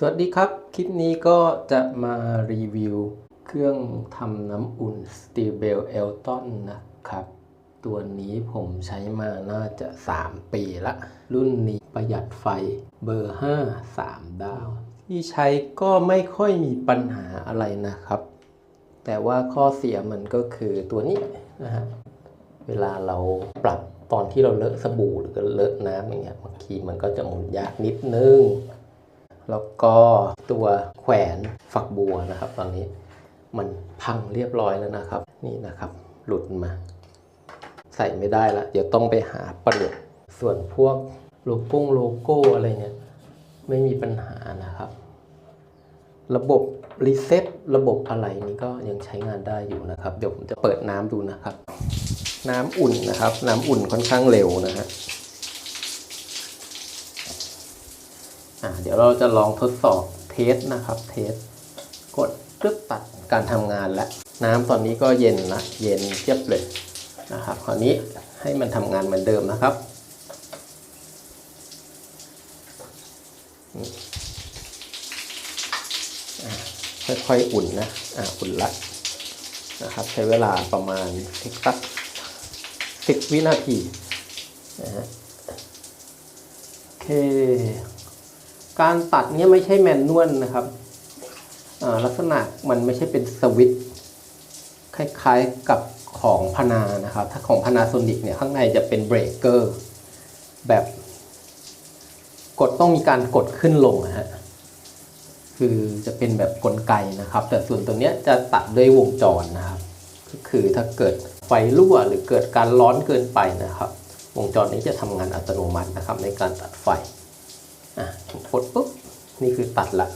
สวัสดีครับ คลิปนี้ก็จะมารีวิว เครื่องทำน้ำอุ่น Steel Bell Elton นะครับ ตัวนี้ผมใช้มาน่าจะ 3 ปีละ รุ่นนี้ประหยัดไฟเบอร์ 5 3 ดาว ที่ใช้ก็ไม่ค่อยมีปัญหาอะไรนะครับ แต่ว่าข้อเสียมันก็คือตัวนี้นะฮะ เวลาเราปรับตอนที่เราเลอะสบู่หรือเลอะน้ำอย่างเงี้ยบางทีมันก็จะหมุนยากนิดนึง แล้วก็ตัวแขวนฝักบัวนะครับตอนนี้มันพังเรียบร้อยแล้วนะครับ นี่นะครับหลุดมา ใส่ไม่ได้ละเดี๋ยวต้องไปหาเปลี่ยนส่วนพวกโลโก้โลโก้อะไรเนี่ยไม่มีปัญหานะครับ ระบบรีเซ็ตระบบอะไรนี่ก็ยังใช้งานได้อยู่นะครับ เดี๋ยวผมจะเปิดน้ำดูนะครับ น้ำอุ่นนะครับ น้ำอุ่นค่อนข้างเร็วนะฮะ อ่า เดี๋ยวเราจะลองทดสอบเทสนะครับเทสกดตึ๊บตัดการทำงานแล้วน้ำตอนนี้ก็เย็นนะเย็นเทียบเลยนะครับคราวนี้ให้มันทำงานเหมือนเดิมนะครับค่อยๆอุ่นนะอ่าอุ่นละนะครับ ใช้เวลาประมาณสักสิบวินาทีนะฮะโอเค การตัดเนี้ยไม่ใช่แมนนวลนะครับลักษณะมันไม่ใช่เป็นสวิตคล้ายๆกับของพนานะครับ ถ้าของพนาโซนิกเนี่ยข้างในจะเป็นเบรกเกอร์แบบกดต้องมีการกดขึ้นลงนะฮะคือจะเป็นแบบกลไกนะครับ แต่ส่วนตัวเนี้ยจะตัดด้วยวงจรนะครับก็คือถ้าเกิดไฟรั่วหรือเกิดการร้อนเกินไปนะครับ วงจรนี้จะทำงานอัตโนมัตินะครับ ในการตัดไฟ กดปุ๊บ นี่คือตัดละ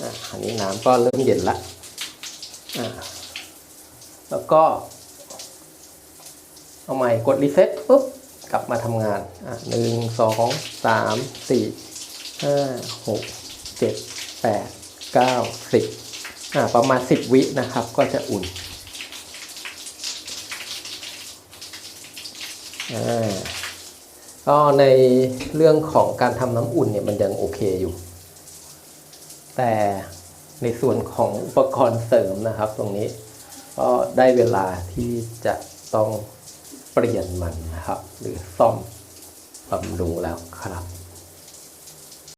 อะอันนี้น้ำก็เริ่มเย็นละอะแล้วก็ เอาใหม่กดรีเซ็ตปุ๊บ กลับมาทำงานอะหนึ่งสองสามสี่ห้าหกเจ็ดแปดเก้าสิบอะประมาณสิบวินะครับ ก็จะอุ่นอ่า ก็ในเรื่องของการทำน้ำอุ่นเนี่ยมันยังโอเคอยู่ แต่ในส่วนของอุปกรณ์เสริมนะครับ ตรงนี้ก็ได้เวลาที่จะต้องเปลี่ยนมันนะครับ หรือซ่อมบำรุงแล้วครับ